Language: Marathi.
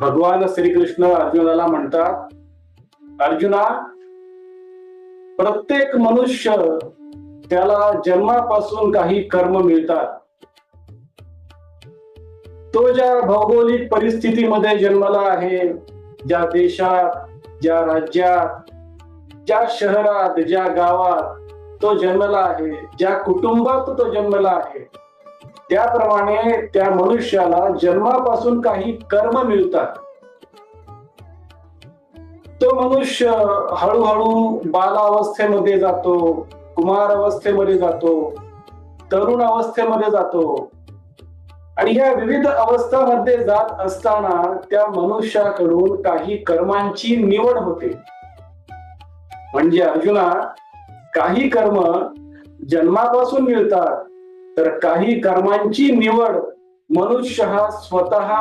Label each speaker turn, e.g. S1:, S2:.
S1: भगवान श्रीकृष्ण अर्जुनाला म्हणतात अर्जुना प्रत्येक मनुष्य त्याला जन्मापासून काही कर्म मिळतात. तो ज्या भौगोलिक परिस्थितीमध्ये जन्मला आहे ज्या देशात ज्या राज्यात ज्या शहरात ज्या गावात तो जन्मला आहे ज्या कुटुंबात तो जन्मला आहे त्याप्रमाणे त्या मनुष्याला जन्मापासून काही कर्म मिळतात. तो मनुष्य हळूहळू बालावस्थेमध्ये जातो कुमार अवस्थेमध्ये जातो तरुण अवस्थेमध्ये जातो. आणि ह्या विविध अवस्थांमध्ये जात असताना त्या मनुष्याकडून काही कर्मांची निवड होते. म्हणजे अर्जुना काही कर्म जन्मापासून मिळतात तर काही कर्मांची निवड मनुष्य हा स्वतः